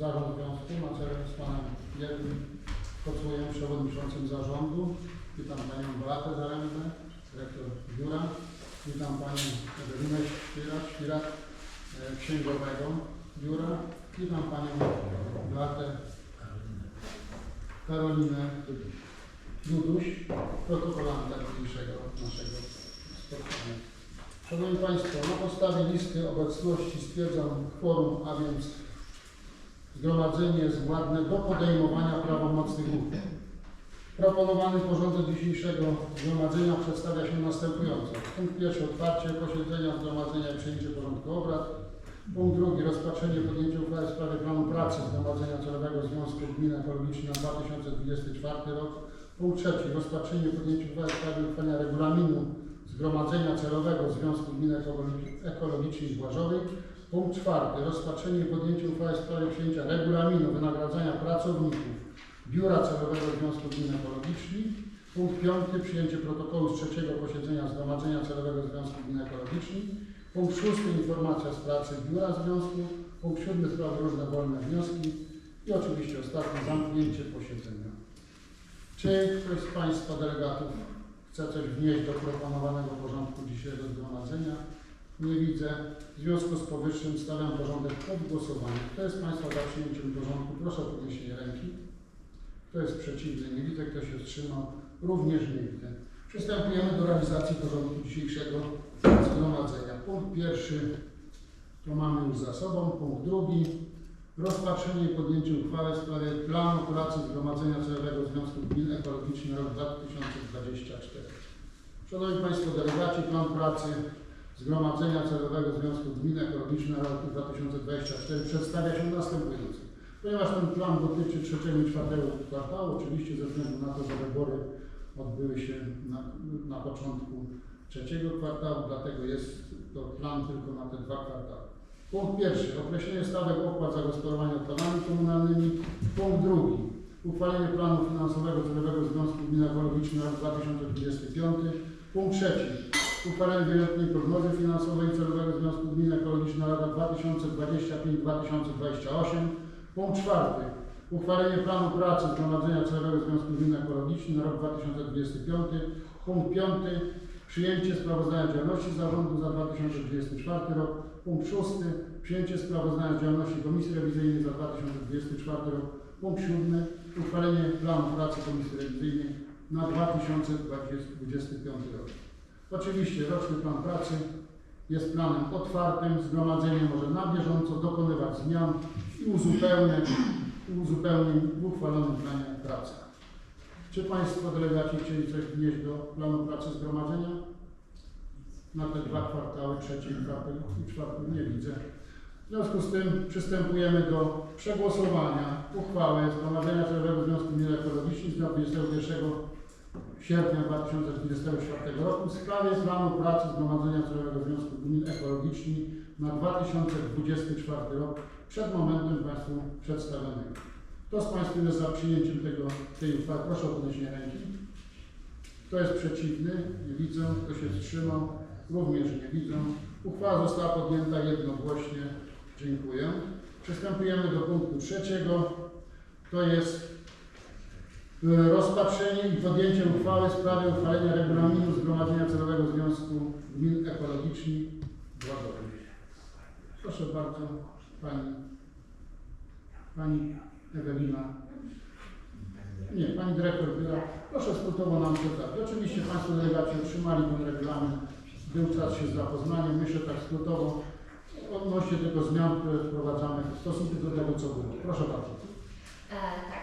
Zarząd Związku Macerem z Panem Jednym Kocłojem, Przewodniczącym Zarządu. Witam Panią Beatę Zarębę, Dyrektor Biura. Witam Panią Ewelinę Świrat e, Księgowego Biura. Witam Panią Beatę Karolinę Duduś, protokolanta dzisiejszego naszego spotkania. Szanowni Państwo, na podstawie listy obecności stwierdzam kworum, a więc zgromadzenie jest władne do podejmowania prawomocnych uchwał. Proponowany porządek dzisiejszego zgromadzenia przedstawia się następująco. Punkt pierwszy otwarcie posiedzenia zgromadzenia i przyjęcie porządku obrad. Punkt drugi rozpatrzenie podjęcia uchwały w sprawie planu pracy Zgromadzenia Celowego Związku Gmin Ekologicznych na 2024 rok. Punkt trzeci rozpatrzenie podjęcia uchwały w sprawie uchwalenia regulaminu Zgromadzenia Celowego Związku Gmin Ekologi- Ekologicznych w Łażowej. Punkt czwarty rozpatrzenie i podjęcie uchwały w sprawie przyjęcia regulaminu wynagradzania pracowników Biura Celowego Związku Gmin Ekologicznych. Punkt piąty przyjęcie protokołu z trzeciego posiedzenia Zgromadzenia Celowego Związku Gmin Ekologicznych. Punkt szósty informacja z pracy Biura Związku. Punkt siódmy sprawy różne wolne wnioski. I oczywiście ostatnie zamknięcie posiedzenia. Czy ktoś z Państwa delegatów chce coś wnieść do proponowanego porządku dzisiejszego zgromadzenia? Nie widzę. W związku z powyższym stawiam porządek pod głosowanie. Kto jest Państwa za przyjęciem porządku? Proszę o podniesienie ręki. Kto jest przeciwny? Nie widzę. Kto się wstrzymał? Również nie widzę. Przystępujemy do realizacji porządku dzisiejszego zgromadzenia. Punkt pierwszy to mamy już za sobą. Punkt drugi rozpatrzenie i podjęcie uchwały w sprawie planu pracy Zgromadzenia Celowego Związku Gmin Ekologicznych rok 2024. Szanowni Państwo delegaci, plan pracy Zgromadzenia Celowego Związku Gmin Ekologicznych na rok 2024 przedstawia się następująco. Ponieważ ten plan dotyczy trzeciego i czwartego kwartału, oczywiście ze względu na to, że wybory odbyły się na, na początku trzeciego kwartału, dlatego jest to plan tylko na te dwa kwartały. Punkt pierwszy. Określenie stawek opłat za gospodarowanie odpadami komunalnymi. Punkt drugi. Uchwalenie planu finansowego Celowego Związku Gmin Ekologicznych na rok 2025. Punkt trzeci. Uchwalenie wieloletniej prognozy finansowej Celowego Związku Gmin Ekologicznych na lata 2025-2028. Punkt czwarty. Uchwalenie planu pracy Zgromadzenia Celowego Związku Gmin Ekologicznych na rok 2025. Punkt piąty. Przyjęcie sprawozdania działalności zarządu za 2024 rok. Punkt szósty. Przyjęcie sprawozdania z działalności Komisji Rewizyjnej za 2024 rok. Punkt siódmy. Uchwalenie planu pracy Komisji Rewizyjnej na 2025 rok. Oczywiście roczny plan pracy jest planem otwartym. Zgromadzenie może na bieżąco dokonywać zmian i uzupełniać uzupełnień w uchwalonym planie pracy. Czy Państwo delegaci chcieli coś wnieść do planu pracy zgromadzenia? Na te dwa kwartały, trzeci kwartał i czwarty nie widzę. W związku z tym przystępujemy do przegłosowania uchwały Zgromadzenia Celowego Związku Gmin Ekologicznych z dnia 21 sierpnia 2024 roku w sprawie planu pracy Zgromadzenia Celowego Związku Gmin Ekologicznych na 2024 rok przed momentem Państwu przedstawionego. Kto z Państwa jest za przyjęciem tego, tej uchwały? Proszę o podniesienie ręki. Kto jest przeciwny? Nie widzę. Kto się wstrzymał? Również nie widzę. Uchwała została podjęta jednogłośnie. Dziękuję. Przystępujemy do punktu trzeciego. To jest rozpatrzenie i podjęcie uchwały w sprawie uchwalenia regulaminu Zgromadzenia Celowego Związku Gmin Ekologicznych w Ładowie. Proszę bardzo, Pani, Pani Ewelina. Nie, Pani Dyrektor Biura, proszę skrótowo nam przedstawić. Oczywiście Państwo delegaci otrzymali ten regulamin, był czas się z zapoznaniem, myślę tak skrótowo, odnośnie tylko zmian, które wprowadzamy w stosunku do tego, co było. Proszę bardzo.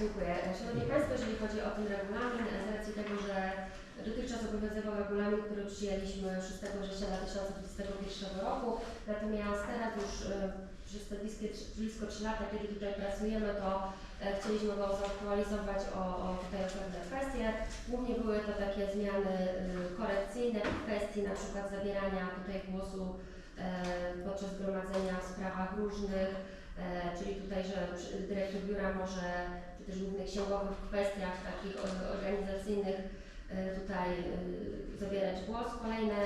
Dziękuję. Szanowni Państwo, jeżeli chodzi o ten regulamin, e, z racji tego, że dotychczas obowiązywał regulamin, który przyjęliśmy 6 września 2021 roku, natomiast teraz już e, przez te bliskie, blisko 3 lata, kiedy tutaj pracujemy, to e, chcieliśmy go zaktualizować o, o tutaj pewne kwestie. Głównie były to takie zmiany korekcyjne w kwestii na przykład zabierania tutaj głosu podczas gromadzenia w sprawach różnych, czyli tutaj, że dyrektor biura może, też główny księgowy w kwestiach takich organizacyjnych e, tutaj e, zabierać głos. Kolejne,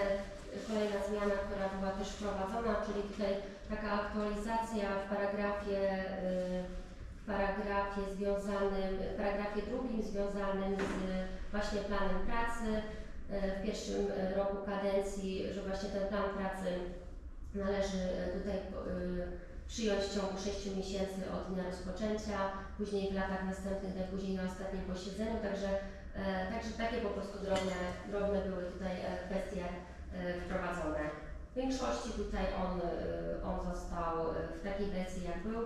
kolejna zmiana, która była też wprowadzona, czyli tutaj taka aktualizacja w paragrafie e, w paragrafie związanym, w paragrafie drugim związanym z właśnie planem pracy w pierwszym roku kadencji, że właśnie ten plan pracy należy tutaj przyjąć w ciągu 6 miesięcy od dnia rozpoczęcia, później w latach następnych, najpóźniej na ostatnim posiedzeniu, także, e, także takie po prostu drobne, drobne były tutaj e, kwestie e, wprowadzone. W większości tutaj on, on został w takiej wersji jak był.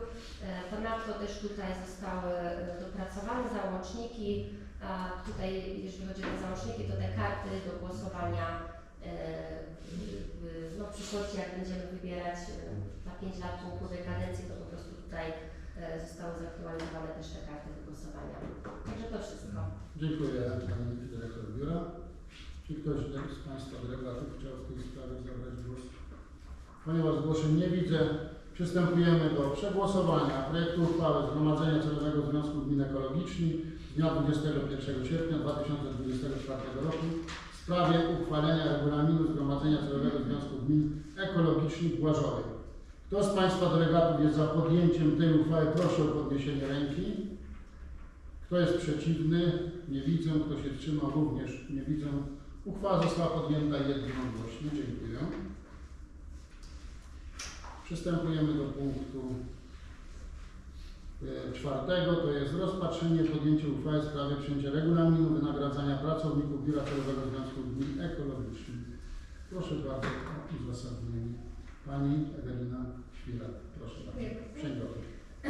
Ponadto też tutaj zostały dopracowane załączniki. A tutaj, jeżeli chodzi o załączniki, to te karty do głosowania no, w przyszłości, jak będziemy wybierać e, na 5 lat członków kadencji, to po prostu tutaj e, zostały zaktualizowane też te karty do głosowania. Także to wszystko. Dziękuję Pani Dyrektor Biura. Czy ktoś z Państwa delegatów chciał w tej sprawie zabrać głos? Ponieważ zgłoszeń nie widzę, przystępujemy do przegłosowania projektu uchwały Zgromadzenia Celowego Związku Gmin Ekologiczni z dnia 21 sierpnia 2024 roku sprawie uchwalenia regulaminu Zgromadzenia Celowego Związku Gmin Ekologicznych w Łażowej. Kto z Państwa delegatów jest za podjęciem tej uchwały, proszę o podniesienie ręki. Kto jest przeciwny? Nie widzę. Kto się wstrzymał? Również nie widzę. Uchwała została podjęta jednogłośnie. Dziękuję. Przystępujemy do punktu czwartego. To jest rozpatrzenie podjęcie uchwały w sprawie przyjęcia regulaminu wynagradzania pracowników Biura Celowego Związku Gmin Ekologicznych. Proszę bardzo o uzasadnienie. Pani Ewelina Świrak. Proszę bardzo. Księgowy. E,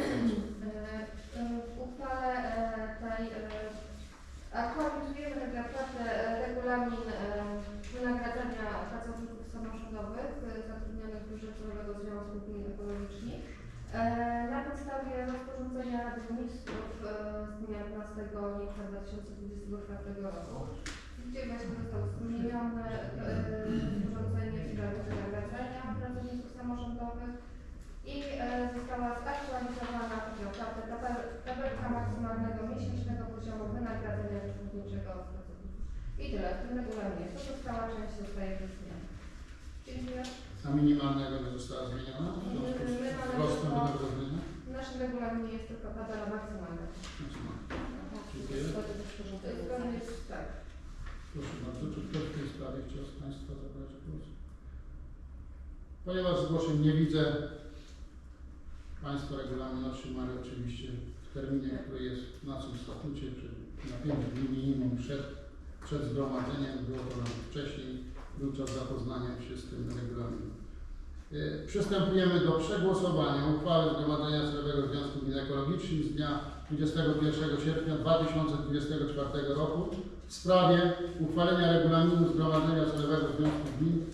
e, W uchwale e, tej e, aktualizujemy tak naprawdę e, regulamin e, wynagradzania pracowników samorządowych e, zatrudnionych w Biurze Celowego Związku Gmin Ekologicznych. E, Na podstawie rozporządzenia Rady Ministrów e, z dnia 15 lipca 2024 roku, gdzie właśnie zostało zmienione e, rozporządzenie w sprawie wynagradzania pracowników samorządowych i e, została zaktualizowana tak naprawdę tabel- tabelka maksymalnego miesięcznego poziomu wynagrodzenia zatrudniczego pracowników. I tyle w tym regulaminie. Pozostała część zostaje bez zmian. Dziękuję. A minimalnego nie została zmieniona? W związku z My mamy wzrostem tylko- wynagrodzenia? W naszym regulaminie jest tylko tabela maksymalna. Dziękuję. Zgodnie z rozporządzeniem. Zgodnie z, tak. Proszę bardzo, czy ktoś w tej sprawie chciał z Państwa zabrać głos? Ponieważ zgłoszeń nie widzę, Państwo regulamin otrzymali oczywiście w terminie, który jest w naszym statucie, czyli na 5 dni minimum przed, przed zgromadzeniem, było to nawet wcześniej, był czas zapoznania się z tym regulaminem. E, Przystępujemy do przegłosowania uchwały Zgromadzenia Celowego Związku Gmin Ekologicznych z dnia 21 sierpnia 2024 roku w sprawie uchwalenia regulaminu Zgromadzenia Celowego Związku Gmin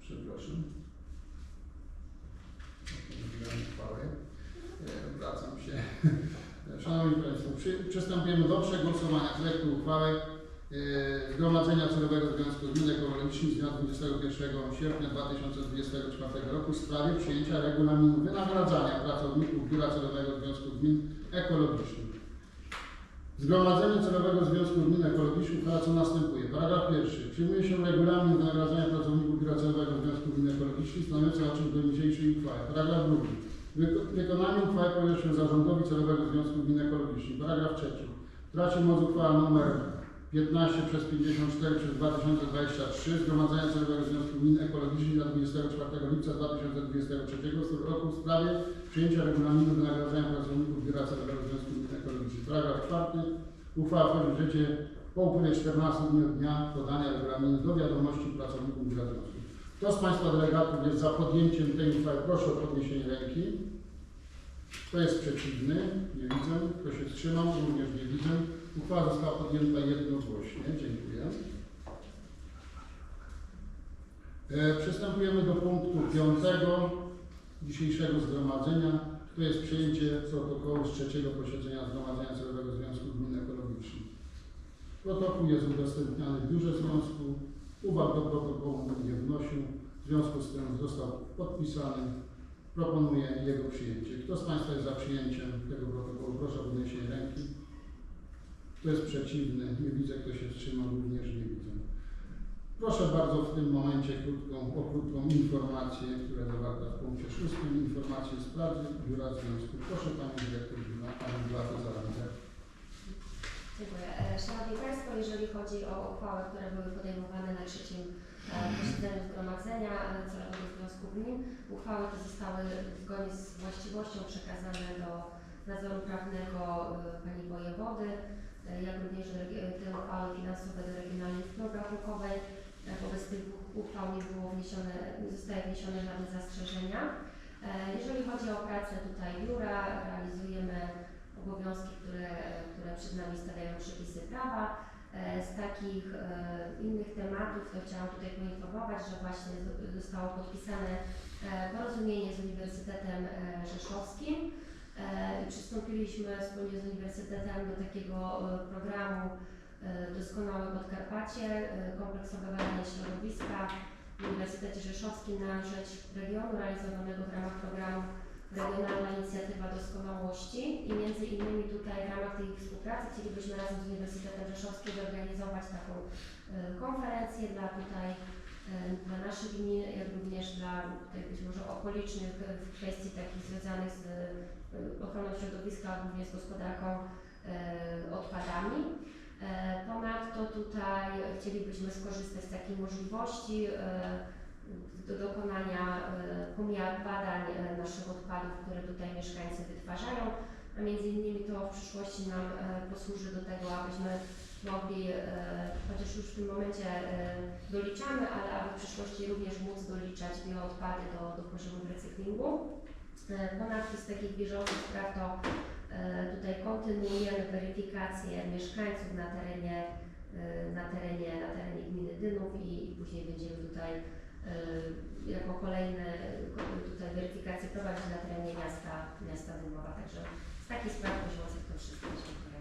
Przepraszam. Przystępujemy do przegłosowania projektu uchwały e, Zgromadzenia Celowego Związku Gmin Ekologicznych z dnia 21 sierpnia 2024 roku w sprawie przyjęcia regulaminu wynagradzania pracowników Biura Celowego Związku Gmin Ekologicznych. Zgromadzenie Celowego Związku Gmin Ekologicznych uchwala co następuje. Paragraf pierwszy. Przyjmuje się regulamin wynagradzania pracowników Biura Celowego Związku Gmin Ekologicznych stanowiący o czym do niniejszej uchwały. Paragraf drugi. Wyko- Wykonanie uchwały powierza się zarządowi Celowego Związku Gmin Ekologicznych. Paragraf trzeci. W tracie mocy uchwała nr 15 przez 54 przez 2023 Zgromadzenia Celowego Związku Gmin Ekologicznych na 24 lipca 2023 roku w sprawie przyjęcia regulaminu wynagradzania pracowników Biura Celowego Związku Gmin Ekologicznych. Paragraf czwarty. Uchwała wchodzi w życie po upływie 14 dni od dnia podania regulaminu do wiadomości pracowników Biura Związku. Kto z Państwa delegatów jest za podjęciem tej uchwały? Proszę o podniesienie ręki. Kto jest przeciwny? Nie widzę. Kto się wstrzymał? Również nie widzę. Uchwała została podjęta jednogłośnie. Dziękuję. E, przystępujemy do punktu piątego dzisiejszego zgromadzenia. To jest przyjęcie protokołu z trzeciego posiedzenia Zgromadzenia Celowego Związku Gmin Ekologicznych. Protokół jest udostępniany w biurze związku. Uwag do protokołu nie wnosił. W związku z tym został podpisany. Proponuję jego przyjęcie. Kto z Państwa jest za przyjęciem tego protokołu? Proszę o podniesienie ręki. Kto jest przeciwny? Nie widzę. Kto się wstrzymał? Również nie widzę. Proszę bardzo w tym momencie krótką, o krótką informację, która zawarta w punkcie szóstym. Informację z pracy Biura Związku. Proszę Panią Dyrektor Biura, Panią Beatę Zaradzę. Dziękuję. E, Szanowni Państwo, jeżeli chodzi o uchwały, które były podejmowane na trzecim posiedzeniu Zgromadzenia e, Celowego Związku Gmin, uchwały te zostały zgodnie z właściwością przekazane do nadzoru prawnego e, Pani Wojewody, e, jak również regi- te uchwały finansowe do Regionalnej Izby Obrachunkowej. E, Wobec tych uchwał nie było wniesione, nie zostały wniesione żadne zastrzeżenia. E, Jeżeli chodzi o pracę tutaj biura, realizujemy obowiązki, które, które przed nami stawiają przepisy prawa. E, Z takich e, innych tematów to chciałam tutaj poinformować, że właśnie zostało podpisane e, porozumienie z Uniwersytetem Rzeszowskim przystąpiliśmy wspólnie z Uniwersytetem do takiego programu Doskonałe Podkarpacie, e, kompleksowe badanie środowiska w Uniwersytecie Rzeszowskim na rzecz regionu realizowanego w ramach programu Regionalna Inicjatywa Doskonałości i między innymi tutaj w ramach tej współpracy chcielibyśmy razem z Uniwersytetem Rzeszowskim zorganizować taką e, konferencję dla tutaj e, dla naszych gmin, jak również dla tutaj być może okolicznych w kwestii takich związanych z e, ochroną środowiska, jak również z gospodarką odpadami. Ponadto tutaj chcielibyśmy skorzystać z takiej możliwości do dokonania e, pomiaru badań e, naszych odpadów, które tutaj mieszkańcy wytwarzają, a między innymi to w przyszłości nam e, posłuży do tego, abyśmy mogli, chociaż już w tym momencie doliczamy, ale aby w przyszłości również móc doliczać bioodpady do, do poziomu recyklingu. Ponadto z takich bieżących spraw to tutaj kontynuujemy weryfikację mieszkańców na terenie, na terenie, na terenie gminy Dynów i, i później będziemy tutaj jako kolejne e, tutaj weryfikacje prowadzić na terenie miasta, miasta Dymowa. Także z takich spraw bieżących to wszystko. Dziękuję.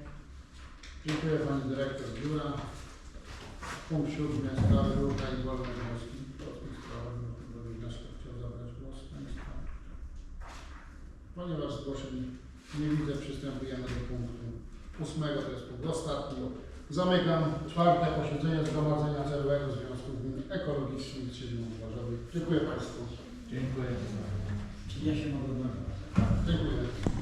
Dziękuję Pani Dyrektor Biura. Punkt siódmy. Sprawy różne i wolne wnioski. O tych sprawach również chciał zabrać głos Państwa. Ponieważ zgłoszeń nie widzę, przystępujemy do punktu ósmego, to jest punkt ostatni. Zamykam czwarte posiedzenie Zgromadzenia Celowego Związku Gmin Ekologicznych Warzowie. Dziękuję Państwu. Dziękuję. Czy ja się mogę odnowić? Dziękuję.